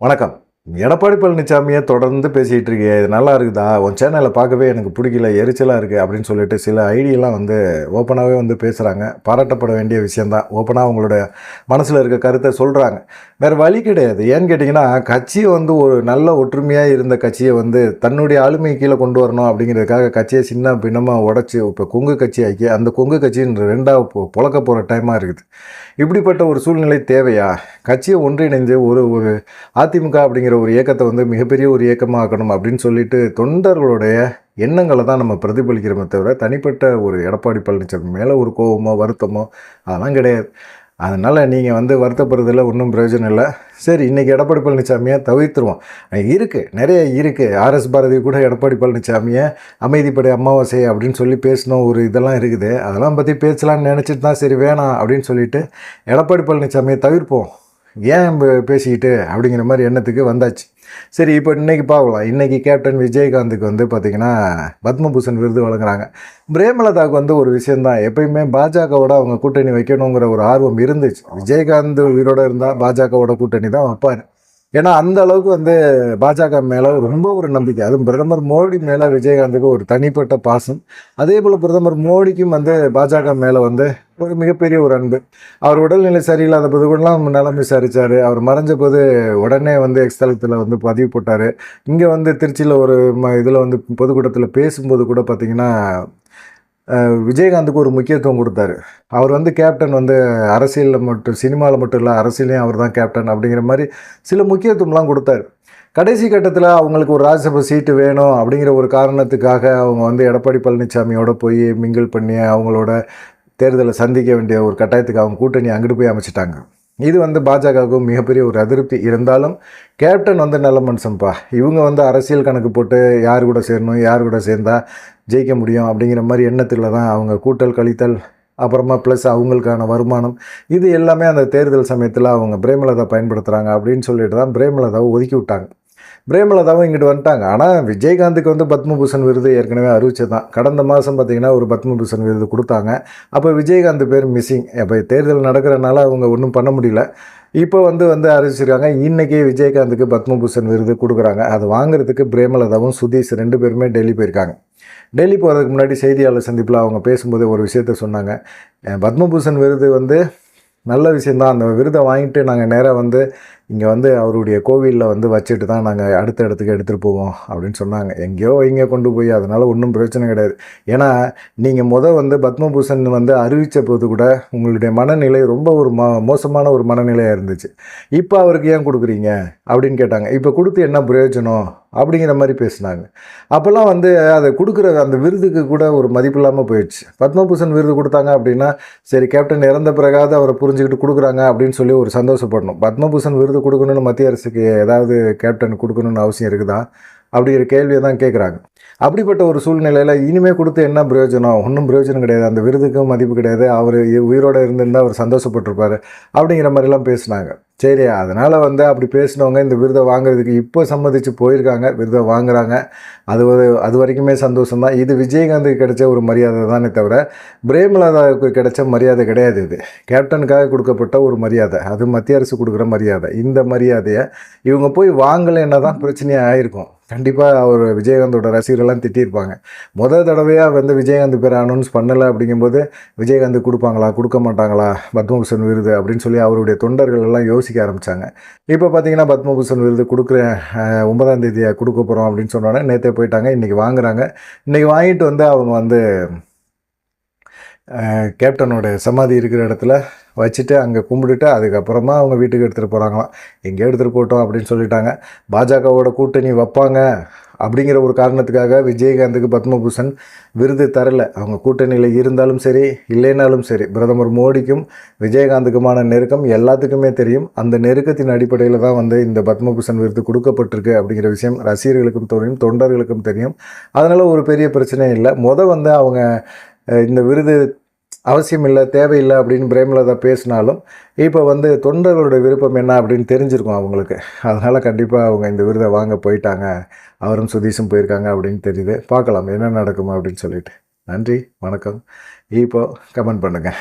வணக்கம். எடப்பாடி பழனிசாமியை தொடர்ந்து பேசிகிட்டு இருக்கே இது நல்லா இருக்குதா? உன் சேனலை பார்க்கவே எனக்கு பிடிக்கல எரிச்சலாக இருக்குது அப்படின்னு சொல்லிட்டு சில ஐடியெல்லாம் வந்து ஓப்பனாகவே வந்து பேசுகிறாங்க பாராட்டப்பட வேண்டிய விஷயந்தான் ஓப்பனாக அவங்களோட மனசில் இருக்க கருத்தை சொல்கிறாங்க வேறு வழி கிடையாது. ஏன்னு கேட்டிங்கன்னா கட்சியை வந்து ஒரு நல்ல ஒற்றுமையாக இருந்த கட்சியை வந்து தன்னுடைய ஆளுமை கீழே கொண்டு வரணும் அப்படிங்கிறதுக்காக கட்சியை சின்ன பின்னமாக உடச்சி இப்போ கொங்கு கட்சி ஆக்கி அந்த கொங்கு கட்சின்ற ரெண்டாவது புழக்க போகிற டைமாக இருக்குது. இப்படிப்பட்ட ஒரு சூழ்நிலை தேவையா? கட்சியை ஒன்றிணைந்து ஒரு ஒரு அதிமுக அப்படிங்கிற ஒரு இயக்கத்தை வந்து மிகப்பெரிய ஒரு இயக்கமாக ஆக்கணும் அப்படின்னு சொல்லிட்டு தொண்டர்களுடைய எண்ணங்களை தான் நம்ம பிரதிபலிக்கிறோமே தவிர தனிப்பட்ட ஒரு எடப்பாடி பழனிசாமி மேலே ஒரு கோவமோ வருத்தமோ அதெல்லாம் கிடையாது. அதனால் நீங்கள் வந்து வருத்தப்படுறதில் ஒன்றும் பிரயோஜனம் இல்லை. சரி இன்றைக்கி எடப்பாடி பழனிசாமியை தவிர்த்துருவோம். இருக்குது நிறைய இருக்குது ஆர்எஸ் பாரதி கூட எடப்பாடி பழனிசாமியை அமைதிப்படை அமாவாசை அப்படின்னு சொல்லி பேசினோம் ஒரு இதெல்லாம் இருக்குது. அதெல்லாம் பற்றி பேசலாம்னு நினச்சிட்டு தான் சரி வேணாம் அப்படின்னு சொல்லிட்டு எடப்பாடி பழனிசாமியை தவிர்ப்போம். ஏன் பேசிக்கிட்டு அப்படிங்கிற மாதிரி எண்ணத்துக்கு வந்தாச்சு. சரி இப்போ இன்றைக்கி பார்க்கலாம். இன்றைக்கி கேப்டன் விஜயகாந்துக்கு வந்து பார்த்திங்கன்னா பத்மபூஷன் விருது வழங்குறாங்க. பிரேமலதாவுக்கு வந்து ஒரு விஷயந்தான் எப்பயுமே பாஜகவோட அவங்க கூட்டணி வைக்கணுங்கிற ஒரு ஆர்வம் இருந்துச்சு. விஜயகாந்த் உயிரோட இருந்தால் பாஜகவோட கூட்டணி தான் வைப்பார். ஏன்னா அந்த அளவுக்கு வந்து பாஜக மேலே ரொம்ப ஒரு நம்பிக்கை. அதுவும் பிரதமர் மோடி மேலே விஜயகாந்துக்கு ஒரு தனிப்பட்ட பாசம். அதே போல் பிரதமர் மோடிக்கும் வந்து பாஜக மேலே வந்து ஒரு மிகப்பெரிய ஒரு அன்பு. அவர் உடல்நிலை சரியில்லாத போது கூடலாம் நலம் விசாரித்தார் அவர் மறைஞ்ச போது உடனே வந்து எக்ஸ்தலத்தில் வந்து பதிவு போட்டார். இங்கே வந்து திருச்சியில் ஒரு ம இதில் வந்து பொதுக்கூட்டத்தில் பேசும்போது கூட பார்த்திங்கன்னா விஜயகாந்துக்கு ஒரு முக்கியத்துவம் கொடுத்தாரு. அவர் வந்து கேப்டன் வந்து அரசியலில் மட்டும் சினிமாவில் மட்டும் இல்லை அரசியலையும் அவர் தான் கேப்டன் அப்படிங்கிற மாதிரி சில முக்கியத்துவம்லாம் கொடுத்தாரு. கடைசி கட்டத்தில் அவங்களுக்கு ஒரு ராஜ்யசபா சீட்டு வேணும் அப்படிங்கிற ஒரு காரணத்துக்காக அவங்க வந்து எடப்பாடி பழனிசாமியோட போய் மிங்கிள் பண்ணி அவங்களோட தேர்தலை சந்திக்க வேண்டிய ஒரு கட்டாயத்துக்கு அவங்க கூட்டணி அங்கிட்டு போய் அமைச்சிட்டாங்க. இது வந்து பாஜகவுக்கு மிகப்பெரிய ஒரு அதிருப்தி. இருந்தாலும் கேப்டன் வந்து நல்ல மனுஷன்ப்பா. இவங்க வந்து அரசியல் கணக்கு போட்டு யார் கூட சேரணும் யார் கூட சேர்ந்தால் ஜெயிக்க முடியும் அப்படிங்கிற மாதிரி எண்ணத்தில் தான் அவங்க கூட்டல் கழித்தல் அப்புறமா ப்ளஸ் அவங்களுக்கான வருமானம் இது எல்லாமே அந்த தேர்தல் சமயத்தில் அவங்க பிரேமலதா பயன்படுத்துகிறாங்க அப்படின்னு சொல்லிட்டு தான் பிரேமலதாவை ஒதுக்கி விட்டாங்க. பிரேமலதாவும் இங்கிட்டு வந்துட்டாங்க. ஆனால் விஜயகாந்துக்கு வந்து பத்மபூஷன் விருது ஏற்கனவே அறிவிச்சது தான் கடந்த மாதம் பார்த்திங்கன்னா ஒரு பத்மபூஷன் விருது கொடுத்தாங்க. அப்போ விஜயகாந்த் பேர் மிஸ்ஸிங் இப்போ தேர்தல் நடக்கிறனால அவங்க ஒன்றும் பண்ண முடியல. இப்போ வந்து வந்து அறிவிச்சிருக்காங்க. இன்றைக்கி விஜயகாந்துக்கு பத்மபூஷன் விருது கொடுக்குறாங்க. அது வாங்குறதுக்கு பிரேமலதாவும் சுதீஷ் ரெண்டு பேருமே டெல்லி போயிருக்காங்க. டெல்லி போகிறதுக்கு முன்னாடி செய்தியாளர் சந்திப்பில் அவங்க பேசும்போது ஒரு விஷயத்த சொன்னாங்க. பத்மபூஷன் விருது வந்து நல்ல விஷயந்தான் அந்த விருதை வாங்கிட்டு நாங்கள் நேராக வந்து இங்கே வந்து அவருடைய கோவிலில் வந்து வச்சுட்டு தான் நாங்கள் அடுத்த இடத்துக்கு எடுத்துகிட்டு போவோம் அப்படின்னு சொன்னாங்க. எங்கேயோ இங்கே கொண்டு போய் அதனால் ஒன்றும் பிரச்சனை கிடையாது. ஏன்னா நீங்கள் முத வந்து பத்மபூஷன் வந்து அறிவித்த போது கூட உங்களுடைய மனநிலை ரொம்ப ஒரு மோ மோசமான ஒரு மனநிலையாக இருந்துச்சு. இப்போ அவருக்கு ஏன் கொடுக்குறீங்க? அப்படின்னு கேட்டாங்க. இப்போ கொடுத்து என்ன பிரயோஜனம்? அப்படிங்கிற மாதிரி பேசினாங்க. அப்போல்லாம் வந்து அதை கொடுக்குற அந்த விருதுக்கு கூட ஒரு மதிப்பு இல்லாமல் போயிடுச்சு. பத்மபூஷன் விருது கொடுத்தாங்க அப்படின்னா சரி கேப்டன் இறந்த பிறகாவது அவரை புரிஞ்சுக்கிட்டு கொடுக்குறாங்க அப்படின்னு சொல்லி ஒரு சந்தோஷப்படணும். பத்மபூஷன் விருது கொடுக்கணும்னு மத்திய அரசுக்கு ஏதாவது கேப்டன் கொடுக்கணும்னு அவசியம் இருக்குதா? அப்படிங்கிற கேள்வியை தான் கேட்குறாங்க. அப்படிப்பட்ட ஒரு சூழ்நிலையில் இனிமேல் கொடுத்து என்ன பிரயோஜனம்? ஒன்றும் பிரயோஜனம் கிடையாது. அந்த விருதுக்கும் மதிப்பு கிடையாது. அவர் உயிரோடு இருந்திருந்தால் அவர் சந்தோஷப்பட்டிருப்பார் அப்படிங்கிற மாதிரிலாம் பேசினாங்க. சரி அதனால் வந்து அப்படி பேசினவங்க இந்த விருதை வாங்குறதுக்கு இப்போ சம்மதிச்சு போயிருக்காங்க விருதை வாங்குறாங்க. அது ஒரு அது வரைக்குமே சந்தோஷம் தான் இது விஜயகாந்துக்கு கிடைச்ச ஒரு மரியாதை தானே தவிர பிரேமலதாவுக்கு கிடைச்ச மரியாதை கிடையாது இது. கேப்டனுக்காக கொடுக்கப்பட்ட ஒரு மரியாதை. அது மத்திய அரசு கொடுக்குற மரியாதை. இந்த மரியாதையை இவங்க போய் வாங்கலைன்னா தான் பிரச்சனையாக ஆயிருக்கும். கண்டிப்பாக அவர் விஜயகாந்தோட ரசிகர்கள்லாம் திட்டியிருப்பாங்க. முதல் தடவையாக வந்து விஜயகாந்த் பேர் அனௌன்ஸ் பண்ணலை அப்படிங்கும்போது விஜயகாந்த் கொடுப்பாங்களா? கொடுக்க மாட்டாங்களா? பத்மபூஷன் விருது அப்படின்னு சொல்லி அவருடைய தொண்டர்கள் எல்லாம் யோசிக்க ஆரம்பித்தாங்க இப்போ பார்த்தீங்கன்னா பத்மபூஷன் விருது கொடுக்குற ஒன்பதாம் தேதியை கொடுக்க போகிறோம் அப்படின்னு சொன்னோன்னே நேற்றே போயிட்டாங்க இன்றைக்கி வாங்குறாங்க. இன்றைக்கி வாங்கிட்டு வந்து அவங்க வந்து கேப்டனோட சமாதி இருக்கிற இடத்துல வச்சுட்டு அங்கே கும்பிட்டுட்டு அதுக்கப்புறமா அவங்க வீட்டுக்கு எடுத்துகிட்டு போகிறாங்களாம் எங்கே எடுத்துகிட்டு போட்டோம் அப்படின்னு சொல்லிட்டாங்க. பாஜகவோட கூட்டணி வைப்பாங்க அப்படிங்கிற ஒரு காரணத்துக்காக விஜயகாந்துக்கு பத்மபூஷன் விருது தரல. அவங்க கூட்டணியில் இருந்தாலும் சரி இல்லைனாலும் சரி பிரதமர் மோடிக்கும் விஜயகாந்துக்குமான நெருக்கம் எல்லாத்துக்குமே தெரியும். அந்த நெருக்கத்தின் அடிப்படையில் தான் வந்து இந்த பத்மபூஷன் விருது கொடுக்கப்பட்டிருக்கு அப்படிங்கிற விஷயம் ரசிகர்களுக்கும் தெரியும் தொண்டர்களுக்கும் தெரியும். அதனால் ஒரு பெரிய பிரச்சனை இல்லை. மொதல் வந்து அவங்க இந்த விருது அவசியம் இல்லை தேவையில்லை அப்படின்னு பிரேமலதா பேசினாலும் இப்போ வந்து தொண்டர்களோட விருப்பம் என்ன அப்படின்னு தெரிஞ்சிருக்கும் அவங்களுக்கு. அதனால் கண்டிப்பாக அவங்க இந்த விருதை வாங்க போயிட்டாங்க. அவரும் சுதீஷும் போயிருக்காங்க அப்படின்னு தெரியுது. பார்க்கலாம் என்ன நடக்கும் அப்படின்னு சொல்லிட்டு. நன்றி வணக்கம். இப்போது கமெண்ட் பண்ணுங்கள்